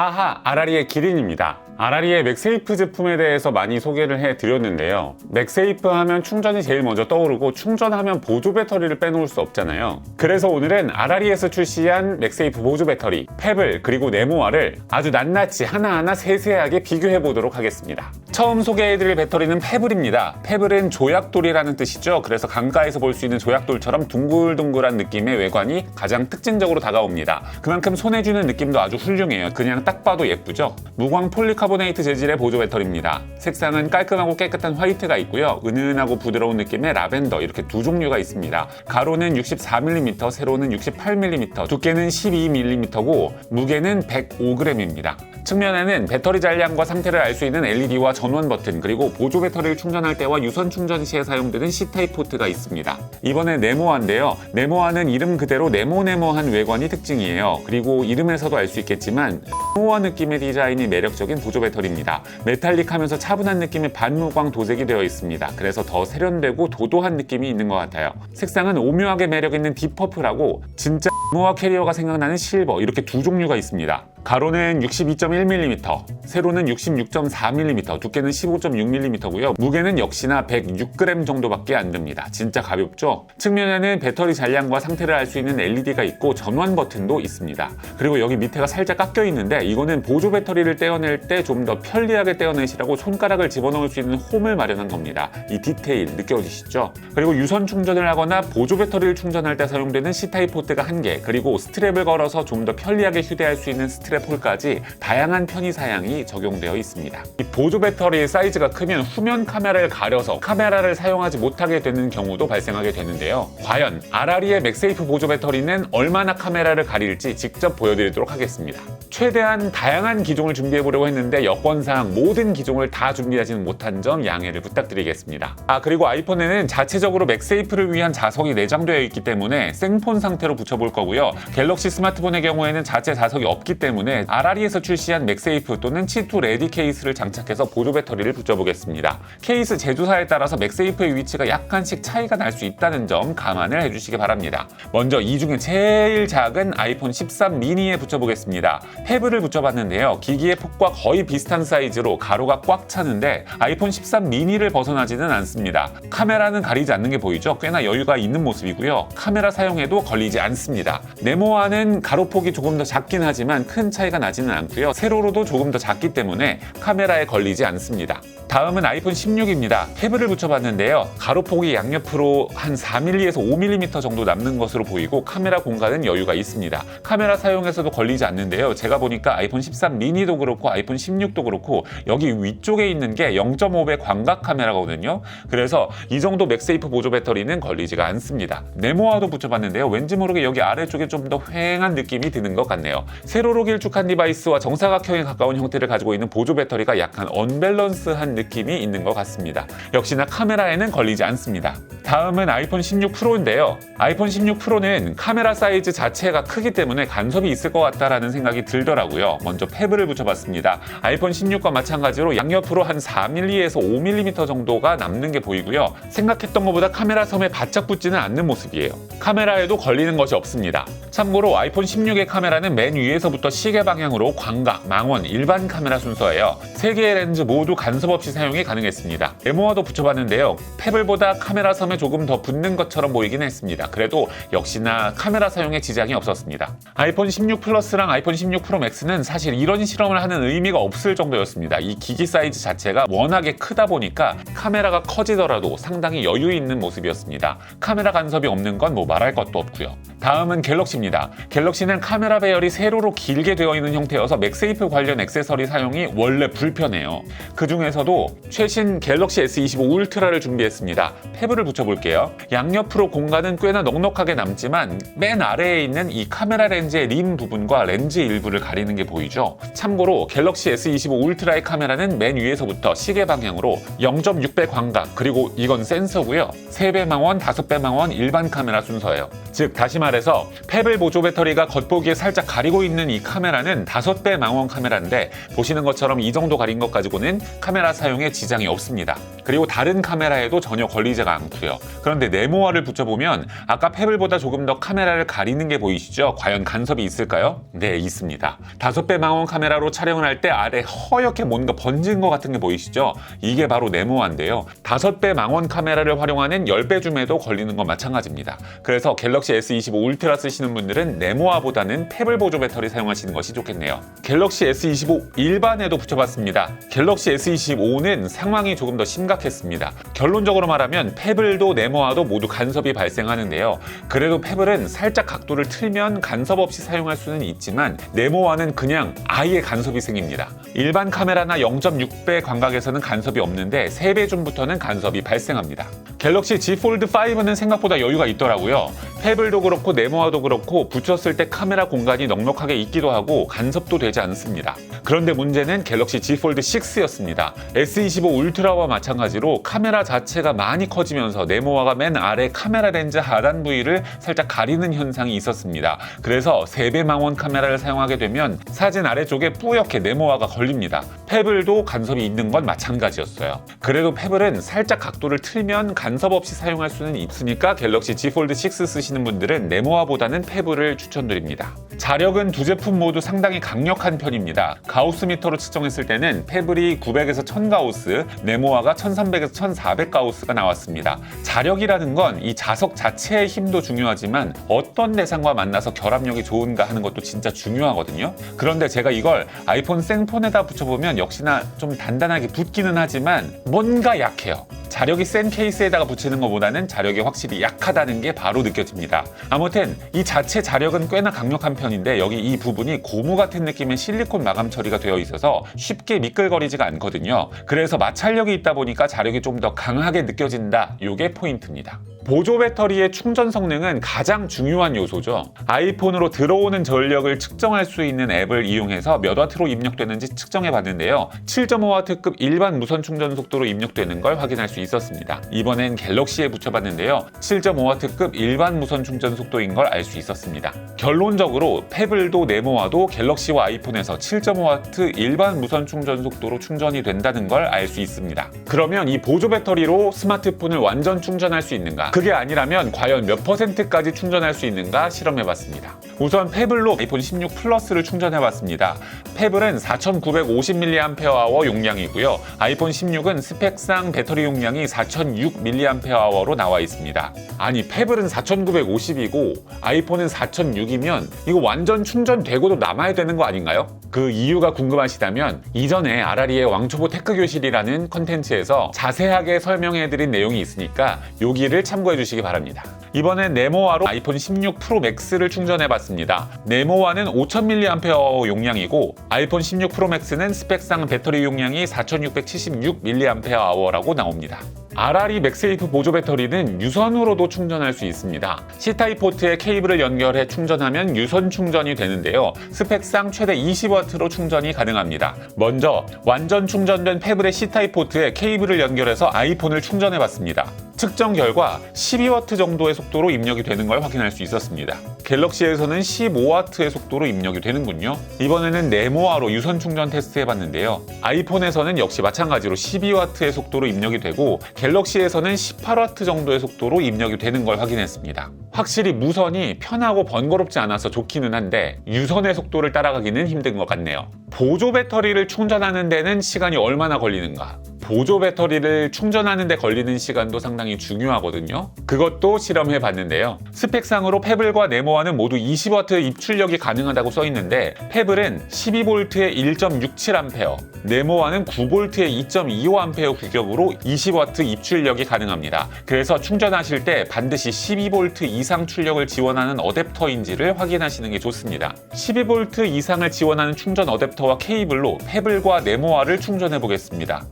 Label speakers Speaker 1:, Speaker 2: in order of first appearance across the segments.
Speaker 1: 아 하, 아라리의 기린입니다. 아라리의 맥세이프 제품에 대해서 많이 소개를 해 드렸는데요. 맥세이프 하면 충전이 제일 먼저 떠오르고 충전하면 보조 배터리를 빼놓을 수 없잖아요. 그래서 오늘은 아라리에서 출시한 맥세이프 보조 배터리, 페블, 그리고 네모아를 아주 낱낱이 하나하나 세세하게 비교해 보도록 하겠습니다. 처음 소개해 드릴 배터리는 페블입니다. 페블은 조약돌이라는 뜻이죠. 그래서 강가에서 볼 수 있는 조약돌처럼 둥글둥글한 느낌의 외관이 가장 특징적으로 다가옵니다. 그만큼 손에 쥐는 느낌도 아주 훌륭해요. 그냥 딱 봐도 예쁘죠? 무광 폴리카보네이트 재질의 보조 배터리입니다. 색상은 깔끔하고 깨끗한 화이트가 있고요. 은은하고 부드러운 느낌의 라벤더 이렇게 두 종류가 있습니다. 가로는 64mm, 세로는 68mm, 두께는 12mm고 무게는 105g입니다. 측면에는 배터리 잔량과 상태를 알 수 있는 LED와 전원 버튼 그리고 보조 배터리를 충전할 때와 유선 충전 시에 사용되는 C타입 포트가 있습니다. 이번에 네모아인데요. 네모아는 이름 그대로 네모네모한 외관이 특징이에요. 그리고 이름에서도 알 수 있겠지만 네모아 느낌의 디자인이 매력적인 보조 배터리입니다. 메탈릭하면서 차분한 느낌의 반무광 도색이 되어 있습니다. 그래서 더 세련되고 도도한 느낌이 있는 것 같아요. 색상은 오묘하게 매력 있는 딥퍼플하고 진짜 네모아 캐리어가 생각나는 실버 이렇게 두 종류가 있습니다. 가로는 62.1mm, 세로는 66.4mm, 두께는 15.6mm고요. 무게는 역시나 106g 정도밖에 안 됩니다. 진짜 가볍죠? 측면에는 배터리 잔량과 상태를 알 수 있는 LED가 있고 전원 버튼도 있습니다. 그리고 여기 밑에가 살짝 깎여 있는데 이거는 보조 배터리를 떼어낼 때 좀 더 편리하게 떼어내시라고 손가락을 집어넣을 수 있는 홈을 마련한 겁니다. 이 디테일 느껴지시죠? 그리고 유선 충전을 하거나 보조 배터리를 충전할 때 사용되는 C타입 포트가 한 개, 그리고 스트랩을 걸어서 좀 더 편리하게 휴대할 수 있는 스트랩 홀까지 다양한 편의 사양이 적용되어 있습니다. 이 보조 배터리의 사이즈가 크면 후면 카메라를 가려서 카메라를 사용하지 못하게 되는 경우도 발생하게 되는데요. 과연 아라리의 맥세이프 보조 배터리는 얼마나 카메라를 가릴지 직접 보여드리도록 하겠습니다. 최대한 다양한 기종을 준비해 보려고 했는데 여건상 모든 기종을 다 준비하지는 못한 점 양해를 부탁드리겠습니다. 아 그리고 아이폰에는 자체적으로 맥세이프를 위한 자석이 내장되어 있기 때문에 생폰 상태로 붙여볼 거고요. 갤럭시 스마트폰의 경우에는 자체 자석이 없기 때문에 아라리에서 출시한 맥세이프 또는 치투 레디 케이스를 장착해서 보조 배터리를 붙여보겠습니다. 케이스 제조사에 따라서 맥세이프의 위치가 약간씩 차이가 날 수 있다는 점 감안을 해주시기 바랍니다. 먼저 이 중에 제일 작은 아이폰 13 미니에 붙여보겠습니다. 페블을 붙여봤는데요. 기기의 폭과 거의 비슷한 사이즈로 가로가 꽉 차는데 아이폰 13 미니를 벗어나지는 않습니다. 카메라는 가리지 않는 게 보이죠? 꽤나 여유가 있는 모습이고요. 카메라 사용에도 걸리지 않습니다. 네모아는 가로폭이 조금 더 작긴 하지만 큰 차이가 나지는 않고요. 세로로도 조금 더 작기 때문에 카메라에 걸리지 않습니다. 다음은 아이폰 16입니다. 페블을 붙여봤는데요. 가로폭이 양옆으로 한 4mm에서 5mm 정도 남는 것으로 보이고 카메라 공간은 여유가 있습니다. 카메라 사용에서도 걸리지 않는데요. 제가 보니까 아이폰 13 미니도 그렇고 아이폰 16도 그렇고 여기 위쪽에 있는 게 0.5배 광각 카메라거든요. 그래서 이 정도 맥세이프 보조 배터리는 걸리지가 않습니다. 네모아도 붙여봤는데요. 왠지 모르게 여기 아래쪽에 좀 더 휑한 느낌이 드는 것 같네요. 세로로 길 쭉한 디바이스와 정사각형에 가까운 형태를 가지고 있는 보조 배터리가 약간 언밸런스한 느낌이 있는 것 같습니다. 역시나 카메라에는 걸리지 않습니다. 다음은 아이폰 16 프로인데요. 아이폰 16 프로는 카메라 사이즈 자체가 크기 때문에 간섭이 있을 것 같다라는 생각이 들더라고요. 먼저 페블을 붙여봤습니다. 아이폰 16과 마찬가지로 양옆으로 한 4mm에서 5mm 정도가 남는 게 보이고요. 생각했던 것보다 카메라 섬에 바짝 붙지는 않는 모습이에요. 카메라에도 걸리는 것이 없습니다. 참고로 아이폰 16의 카메라는 맨 위에서부터 시계 방향으로 광각, 망원, 일반 카메라 순서예요. 세 개의 렌즈 모두 간섭 없이 사용이 가능했습니다. 네모아도 붙여봤는데요. 페블보다 카메라 섬에 조금 더 붙는 것처럼 보이긴 했습니다. 그래도 역시나 카메라 사용에 지장이 없었습니다. 아이폰 16 플러스랑 아이폰 16 프로 맥스는 사실 이런 실험을 하는 의미가 없을 정도였습니다. 이 기기 사이즈 자체가 워낙에 크다 보니까 카메라가 커지더라도 상당히 여유 있는 모습이었습니다. 카메라 간섭이 없는 건 뭐 말할 것도 없고요. 다음은 갤럭시입니다. 갤럭시는 카메라 배열이 세로로 길게 되어 있는 형태여서 맥세이프 관련 액세서리 사용이 원래 불편해요. 그 중에서도 최신 갤럭시 S25 울트라를 준비했습니다. 페블을 붙여볼게요. 양옆으로 공간은 꽤나 넉넉하게 남지만 맨 아래에 있는 이 카메라 렌즈의 림 부분과 렌즈 일부를 가리는 게 보이죠. 참고로 갤럭시 S25 울트라의 카메라는 맨 위에서부터 시계 방향으로 0.6배 광각 그리고 이건 센서고요. 3배 망원, 5배 망원 일반 카메라 순서예요. 즉 다시 말해 말해서 페블 보조 배터리가 겉보기에 살짝 가리고 있는 이 카메라는 5배 망원 카메라인데 보시는 것처럼 이 정도 가린 것 가지고는 카메라 사용에 지장이 없습니다. 그리고 다른 카메라에도 전혀 걸리지가 않고요. 그런데 네모화를 붙여보면 아까 페블보다 조금 더 카메라를 가리는 게 보이시죠? 과연 간섭이 있을까요? 네, 있습니다. 5배 망원 카메라로 촬영을 할 때 아래 허옇게 뭔가 번진 것 같은 게 보이시죠? 이게 바로 네모화인데요. 5배 망원 카메라를 활용하는 10배 줌에도 걸리는 건 마찬가지입니다. 그래서 갤럭시 S25 울트라 쓰시는 분들은 네모화보다는 페블 보조 배터리 사용하시는 것이 좋겠네요. 갤럭시 S25 일반에도 붙여봤습니다. 갤럭시 S25는 상황이 조금 더 심각했습니다. 결론적으로 말하면 페블도 네모화도 모두 간섭이 발생하는데요. 그래도 페블은 살짝 각도를 틀면 간섭 없이 사용할 수는 있지만 네모화는 그냥 아예 간섭이 생깁니다. 일반 카메라나 0.6배 광각에서는 간섭이 없는데 3배 줌부터는 간섭이 발생합니다. 갤럭시 Z 폴드 5는 생각보다 여유가 있더라고요. 페블도 그렇고 네모화도 그렇고 붙였을 때 카메라 공간이 넉넉하게 있기도 하고 간섭도 되지 않습니다. 그런데 문제는 갤럭시 Z 폴드 6였습니다. S25 울트라와 마찬가지로 카메라 자체가 많이 커지면서 네모화가 맨 아래 카메라 렌즈 하단 부위를 살짝 가리는 현상이 있었습니다. 그래서 3배 망원 카메라를 사용하게 되면 사진 아래쪽에 뿌옇게 네모화가 걸립니다. 페블도 간섭이 있는 건 마찬가지였어요. 그래도 페블은 살짝 각도를 틀면 간섭 없이 사용할 수는 있으니까 갤럭시 Z 폴드 6 쓰시 는 분들은 네모화보다는 페블을 추천드립니다. 자력은 두 제품 모두 상당히 강력한 편입니다. 가우스 미터로 측정했을 때는 페블이 900에서 1000 가우스, 네모화가 1300에서 1400 가우스가 나왔습니다. 자력이라는 건 이 자석 자체의 힘도 중요하지만 어떤 대상과 만나서 결합력이 좋은가 하는 것도 진짜 중요하거든요. 그런데 제가 이걸 아이폰 생폰에다 붙여보면 역시나 좀 단단하게 붙기는 하지만 뭔가 약해요. 자력이 센 케이스에다가 붙이는 것보다는 자력이 확실히 약하다는 게 바로 느껴집니다. 아무튼 이 자체 자력은 꽤나 강력한 편인데 여기 이 부분이 고무 같은 느낌의 실리콘 마감 처리가 되어 있어서 쉽게 미끌거리지가 않거든요. 그래서 마찰력이 있다 보니까 자력이 좀 더 강하게 느껴진다. 이게 포인트입니다. 보조 배터리의 충전 성능은 가장 중요한 요소죠. 아이폰으로 들어오는 전력을 측정할 수 있는 앱을 이용해서 몇 와트로 입력되는지 측정해 봤는데요. 7.5와트급 일반 무선 충전 속도로 입력되는 걸 확인할 수 있었습니다. 이번엔 갤럭시에 붙여봤는데요. 7.5와트급 일반 무선 충전 속도인 걸 알 수 있었습니다. 결론적으로 페블도 네모와도 갤럭시와 아이폰에서 7.5와트 일반 무선 충전 속도로 충전이 된다는 걸 알 수 있습니다. 그러면 이 보조 배터리로 스마트폰을 완전 충전할 수 있는가? 그게 아니라면 과연 몇 퍼센트까지 충전할 수 있는가 실험해봤습니다. 우선 페블로 아이폰 16 플러스를 충전해봤습니다. 페블은 4950mAh 용량이고요. 아이폰 16은 스펙상 배터리 용량이 4006mAh로 나와 있습니다. 아니 페블은 4950이고 아이폰은 4006이면 이거 완전 충전되고도 남아야 되는 거 아닌가요? 그 이유가 궁금하시다면 이전에 아라리의 왕초보 테크 교실이라는 컨텐츠에서 자세하게 설명해드린 내용이 있으니까 여기를 참고 해 주시기 바랍니다. 이번엔 네모화로 아이폰 16 프로 맥스를 충전해 봤습니다. 네모화는 5000mAh 용량이고 아이폰 16 프로 맥스는 스펙상 배터리 용량이 4676mAh라고 나옵니다. 아라리 맥세이프 보조 배터리는 유선으로도 충전할 수 있습니다. C타입 포트에 케이블을 연결해 충전하면 유선 충전이 되는데요. 스펙상 최대 20W로 충전이 가능합니다. 먼저 완전 충전된 페블의 C타입 포트에 케이블을 연결해서 아이폰을 충전해 봤습니다. 측정 결과 12W 정도의 속도로 입력이 되는 걸 확인할 수 있었습니다. 갤럭시에서는 15W의 속도로 입력이 되는군요. 이번에는 네모화로 유선 충전 테스트 해봤는데요. 아이폰에서는 역시 마찬가지로 12W의 속도로 입력이 되고 갤럭시에서는 18W 정도의 속도로 입력이 되는 걸 확인했습니다. 확실히 무선이 편하고 번거롭지 않아서 좋기는 한데 유선의 속도를 따라가기는 힘든 것 같네요. 보조 배터리를 충전하는 데는 시간이 얼마나 걸리는가? 보조 배터리를 충전하는 데 걸리는 시간도 상당히 중요하거든요. 그것도 실험해 봤는데요. 스펙상으로 페블과 네모와는 모두 20W 입출력이 가능하다고 써 있는데 페블은 12V에 1.67A, 네모와는 9V에 2.25A 규격으로 20W 입출력이 가능합니다. 그래서 충전하실 때 반드시 12V 이상 출력을 지원하는 어댑터인지를 확인하시는 게 좋습니다. 12V 이상을 지원하는 충전 어댑터와 케이블로 페블과 네모와를 충전해 보겠습니다.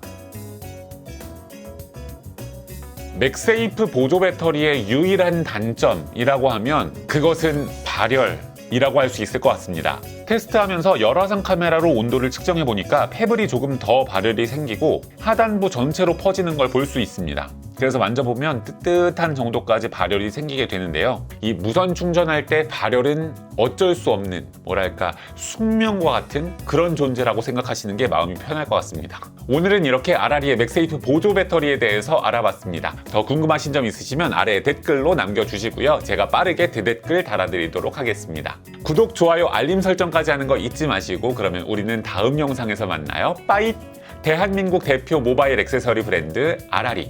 Speaker 1: 맥세이프 보조 배터리의 유일한 단점이라고 하면 그것은 발열 이라고 할 수 있을 것 같습니다. 테스트하면서 열화상 카메라로 온도를 측정해 보니까 페블이 조금 더 발열이 생기고 하단부 전체로 퍼지는 걸 볼 수 있습니다. 그래서 만져보면 뜨뜻한 정도까지 발열이 생기게 되는데요. 이 무선 충전할 때 발열은 어쩔 수 없는 뭐랄까 숙명과 같은 그런 존재라고 생각하시는 게 마음이 편할 것 같습니다. 오늘은 이렇게 아라리의 맥세이프 보조 배터리에 대해서 알아봤습니다. 더 궁금하신 점 있으시면 아래 댓글로 남겨주시고요. 제가 빠르게 대댓글 달아드리도록 하겠습니다. 구독, 좋아요, 알림 설정 까지 하는 거 잊지 마시고 그러면 우리는 다음 영상에서 만나요. 빠이! 대한민국 대표 모바일 액세서리 브랜드 아라리